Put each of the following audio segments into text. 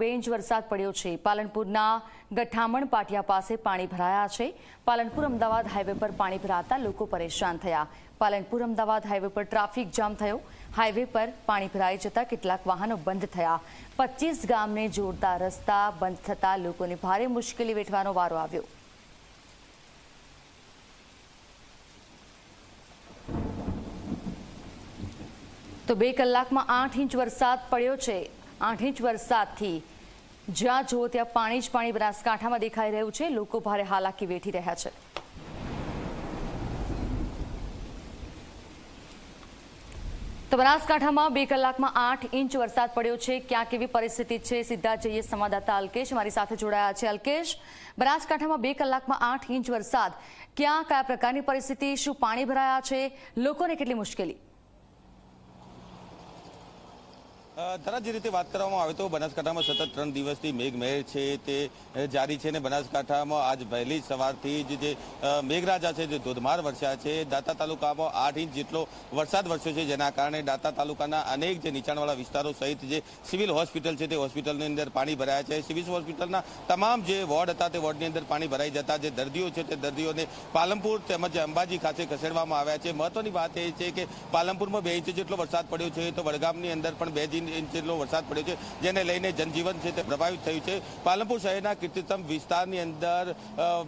બે ઇંચ વરસાદ પડ્યો છે. પાલનપુરના ગઠામણ પાટિયા પાસે પાણી ભરાયા છે. પાલનપુર અમદાવાદ હાઈવે પર પાણી ભરાતા લોકો પરેશાન થયા. પાલનપુર અમદાવાદ હાઈવે પર ટ્રાફિક જામ થયો. હાઈવે પર પાણી ભરાઈ જતા કેટલાક વાહનો બંધ થયા. પચીસ ગામને જોડતા રસ્તા બંધ થતા લોકોને ભારે મુશ્કેલી વેઠવાનો વારો આવ્યો. તો બે કલાકમાં આઠ ઇંચ વરસાદ પડ્યો છે. આઠ ઇંચ વરસાદથી. જ્યાં જુઓ ત્યાં પાણી જ પાણી બનાસકાંઠામાં દેખાઈ રહ્યું છે. લોકો ભારે હાલાકી વેઠી રહ્યા છે. તો બનાસકાંઠામાં બે કલાકમાં આઠ ઇંચ વરસાદ પડ્યો છે. ક્યાં કેવી પરિસ્થિતિ છે? સીધા જઈએ સંવાદદાતા અલ્કેશ મારી સાથે જોડાયા છે. અલ્કેશ, બનાસકાંઠામાં બે કલાકમાં આઠ ઇંચ વરસાદ. ક્યાં, કયા પ્રકારની પરિસ્થિતિ? શું પાણી ભરાયા છે? લોકોને કેટલી મુશ્કેલી? ધરા જે રીતે વાત કરવામાં આવે તો બનાસકાંઠામાં સતત ત્રણ દિવસથી મેઘમહેર છે, તે જારી છે અને બનાસકાંઠામાં આજ વહેલી સવારથી જ જે મેઘરાજા છે, જે ધોધમાર વરસ્યા છે, દાંતા તાલુકામાં આઠ ઇંચ જેટલો વરસાદ વરસ્યો છે, જેના કારણે દાતા તાલુકાના અનેક જે નીચાણવાળા વિસ્તારો સહિત જે સિવિલ હોસ્પિટલ છે, તે હોસ્પિટલની અંદર પાણી ભરાયા છે. સિવિલ હોસ્પિટલના તમામ જે વોર્ડ હતા, તે વોર્ડની અંદર પાણી ભરાઈ જતા, જે દર્દીઓ છે, તે દર્દીઓને પાલનપુર તેમજ અંબાજી ખાતે ખસેડવામાં આવ્યા છે. મહત્વની વાત એ છે કે પાલનપુરમાં બે ઇંચ જેટલો વરસાદ પડ્યો છે, તો વડગામની અંદર પણ બે જ ઇંચ જેટલો વરસાદ પડ્યો છે, જેને લઈને જનજીવન છે તે પ્રભાવિત થયું છે. પાલનપુર શહેરના કીર્તિસ્તંભ વિસ્તારની અંદર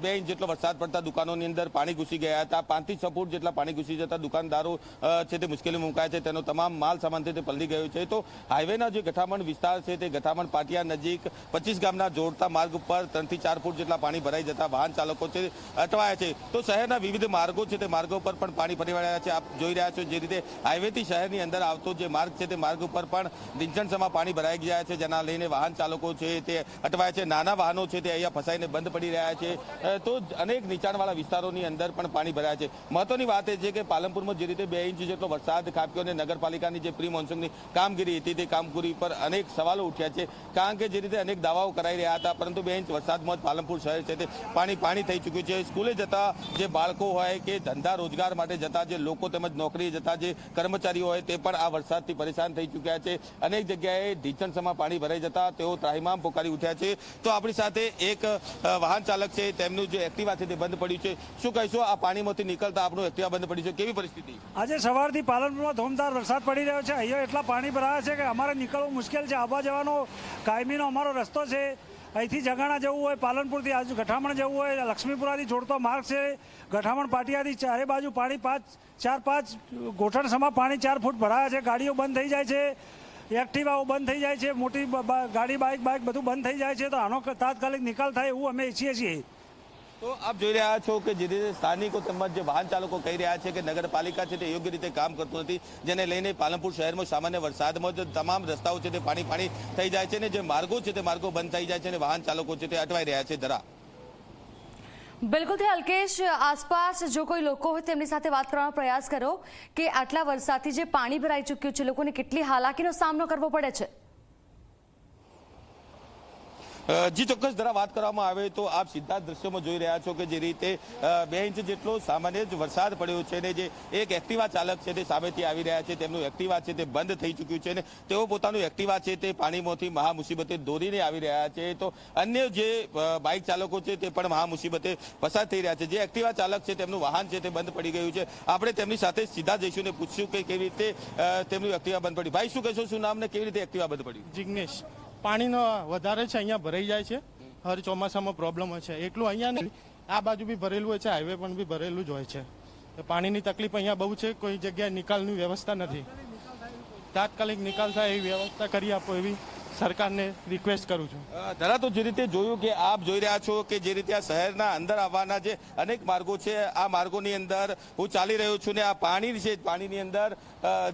બે ઇંચ જેટલો વરસાદ પડતા દુકાનોની અંદર પાણી ઘૂસી ગયા હતા. પાંચથી છ ફૂટ જેટલા પાણી ઘૂસી જતા દુકાનદારો છે તે મુશ્કેલી મુકાયા છે. તેનો તમામ માલ સામાન છે તે પલળી ગયો છે. તો હાઈવેના જે ગઠામણ વિસ્તાર છે તે ગઠામણ પાટિયા નજીક પચીસ ગામના જોડતા માર્ગ ઉપર ત્રણથી ચાર ફૂટ જેટલા પાણી ભરાઈ જતા વાહન ચાલકો છે અટવાયા છે. તો શહેરના વિવિધ માર્ગો છે તે માર્ગો પર પણ પાણી ફરી વળ્યા છે. આપ જોઈ રહ્યા છો જે રીતે હાઈવેથી શહેરની અંદર આવતો જે માર્ગ છે તે માર્ગ ઉપર પણ ડિંચણસમાં પાણી ભરાઈ ગયા છે, જેના લઈને વાહન ચાલકો છે તે અટવાયા છે, નાના વાહનો છે તે અહીંયા ફસાઈને બંધ પડી રહ્યા છે. તો અનેક નીચાણવાળા વિસ્તારોની અંદર પણ પાણી ભરાયા છે. મહત્વની વાત એ છે કે પાલનપુરમાં જે રીતે બે ઇંચ જેટલો વરસાદ ખાબક્યો અને નગરપાલિકાની જે પ્રી મોન્સૂનની કામગીરી હતી તે કામગીરી પર અનેક સવાલો ઉઠ્યા છે. કારણ કે જે રીતે અનેક દાવાઓ કરાઈ રહ્યા હતા, પરંતુ બે ઇંચ વરસાદમાં જ પાલનપુર શહેર છે તે પાણી પાણી થઈ ચૂક્યું છે. સ્કૂલે જતા જે બાળકો હોય કે ધંધા રોજગાર માટે જતા જે લોકો તેમજ નોકરી જતા જે કર્મચારીઓ હોય તે પણ આ વરસાદથી પરેશાન થઈ ચૂક્યા છે. અનેક જગ્યાએ ઢીંચણસમાં પાણી ભરાઈ જતા તેઓ ત્રાહિમામ પોકારી ઉઠ્યા છે. તો આપણી સાથે એક વાહન ચાલક છે, તેમનું જે એક્ટિવા છે તે બંધ પડ્યું છે. શું કહીશું? આ પાણીમાંથી નીકળતા આપણું એક્ટિવા બંધ પડ્યું છે. કેવી પરિસ્થિતિ? આજે સવારથી પાલનપુરમાં ધોમધાર વરસાદ પડી રહ્યો છે. અહીંયા એટલા પાણી ભરાયા છે કે અમારે નીકળવું મુશ્કેલ છે. આવવા જવાનો કાયમીનો અમારો રસ્તો છે. અહીંથી જગાણા જવું હોય, પાલનપુરથી આજુ ગઠામણ જવું હોય, લક્ષ્મીપુરાથી જોડતો માર્ગ છે. ગઠામણ પાટિયાથી ચારે બાજુ પાણી પાંચ, ચાર પાંચ ગોઠણસમાં પાણી ચાર ફૂટ ભરાયા છે. ગાડીઓ બંધ થઈ જાય છે. એક્ટિવાઓ બંધ થઈ જાય છે, મોટી ગાડી બાઇક બાઇક બધું બંધ થઈ જાય છે, તો આનો તાત્કાલિક નિકાલ થાય એવું અમે ઈચ્છીએ છીએ. તો આપ જોઈ રહ્યા છો કે જે રીતે સ્થાનિકો તેમજ જે વાહન ચાલકો કહી રહ્યા છે કે નગરપાલિકા છે તે યોગ્ય રીતે કામ કરતું નથી, જેને લઈને પાલનપુર શહેરમાં સામાન્ય વરસાદમાં જ તમામ રસ્તાઓ છે તે પાણી પાણી થઈ જાય છે અને જે માર્ગો છે તે માર્ગો બંધ થઈ જાય છે અને વાહન ચાલકો છે તે અટવાઈ રહ્યા છે ધરા બિલકુલથી અલ્કેશ, આસપાસ જો કોઈ લોકો હોય તેમની સાથે વાત કરવાનો પ્રયાસ કરો કે આટલા વરસાદથી જે પાણી ભરાઈ ચૂક્યું છે, લોકોને કેટલી હાલાકીનો સામનો કરવો પડે છે. જી, ચોક્કસ, જરા વાત કરવામાં આવે તો આપ સીધા દ્રશ્યોમાં જોઈ રહ્યા છો કે જે રીતે બે ઇંચ જેટલો સામાન્ય જ વરસાદ પડ્યો છે ને જે એક એક્ટિવા ચાલક છે તે સામેથી આવી રહ્યા છે, તેમનું એક્ટિવા છે તે બંધ થઈ ચૂક્યું છે ને તેઓ પોતાનું એક્ટિવા છે તે પાણીમાંથી મહા મુસીબતે દોરીને આવી રહ્યા છે. તો અન્ય જે બાઇક ચાલકો છે તે પણ મહા મુસીબતે પસાર થઈ રહ્યા છે. જે એક્ટિવા ચાલક છે તેમનું વાહન છે તે બંધ પડી ગયું છે. આપણે તેમની સાથે સીધા જઈશું ને પૂછશું કે કેવી રીતે તેમનું એક્ટિવા બંધ પડ્યું ભાઈ, શું કહેશો? શું નામ ને કેવી રીતે એક્ટિવા બંધ પડ્યું જિગ્નેશ. પાણીનો વધારે છે, અહીંયા ભરાઈ જાય છે. હર ચોમાસામાં પ્રોબ્લેમ હોય છે. એટલું અહીંયા નહીં. આ બાજુ બી ભરેલું હોય છે હાઈવે પણ બી ભરેલું જ હોય છે. પાણીની તકલીફ અહીંયા બહુ છે, કોઈ જગ્યાએ નિકાલની વ્યવસ્થા નથી. તાત્કાલિક નિકાલ થાય એવી વ્યવસ્થા કરી આપો એવી. સરકારને રિક્વેસ્ટ કરું છું. ધરા તો જે રીતે જોયું કે આપ જોઈ રહ્યા છો કે જે રીતે આ શહેરના અંદર આવવાના જે અનેક માર્ગો છે, આ માર્ગોની અંદર હું ચાલી રહ્યો છું ને આ પાણી છે પાણીની અંદર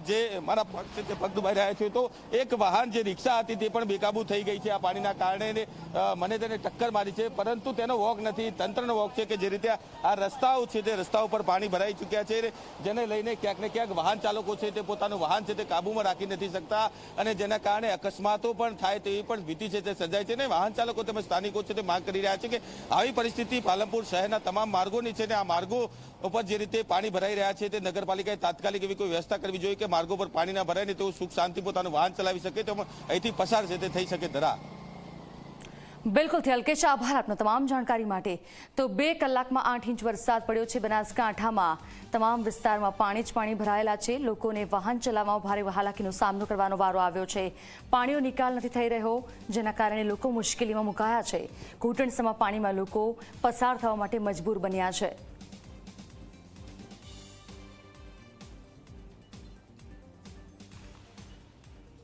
જે મારા પગ છે તે પગ દુભાઈ રહ્યા છે, તો એક વાહન જે રિક્ષા હતી તે પણ બેકાબુ થઈ ગઈ છે આ પાણીના કારણે મને તેને ટક્કર મારી છે, પરંતુ તેનો વોક નથી. તંત્રનો વોક છે કે જે રીતે આ રસ્તાઓ છે તે રસ્તા ઉપર પાણી ભરાઈ ચૂક્યા છે જેને લઈને ક્યાંક ને ક્યાંક વાહન ચાલકો છે તે પોતાનું વાહન છે તે કાબુમાં રાખી નથી શકતા અને જેના કારણે અકસ્માતો પણ થાય તેવી પણ ભીતિ છે તે સર્જાય છે ને વાહન ચાલકો તેમજ સ્થાનિકો છે તે માંગ કરી રહ્યા છે કે આવી પરિસ્થિતિ પાલનપુર શહેરના તમામ માર્ગોની છે ને આ માર્ગો ઉપર જે રીતે પાણી ભરાઈ રહ્યા છે તે નગરપાલિકાએ તાત્કાલિક એવી કોઈ વ્યવસ્થા કરવી જોઈએ કે માર્ગો પર પાણી ના ભરાય ને તેઓ સુખ શાંતિ પોતાનું વાહન ચલાવી શકે તો અહીંથી પસાર છે તે થઈ શકે ધરા. બિલકુલથી અલ્કેશ આભાર આપનો તમામ જાણકારી માટે. તો બે કલાકમાં આઠ ઇંચ વરસાદ પડ્યો છે બનાસકાંઠામાં. તમામ વિસ્તારમાં પાણી જ પાણી ભરાયેલા છે. લોકોને વાહન ચલાવવામાં ભારે હાલાકીનો સામનો કરવાનો વારો આવ્યો છે. પાણીનો નિકાલ નથી થઈ રહ્યો, જેના કારણે લોકો મુશ્કેલીમાં મુકાયા છે. ઘૂંટણસમાં પાણીમાં લોકો પસાર થવા માટે મજબૂર બન્યા છે.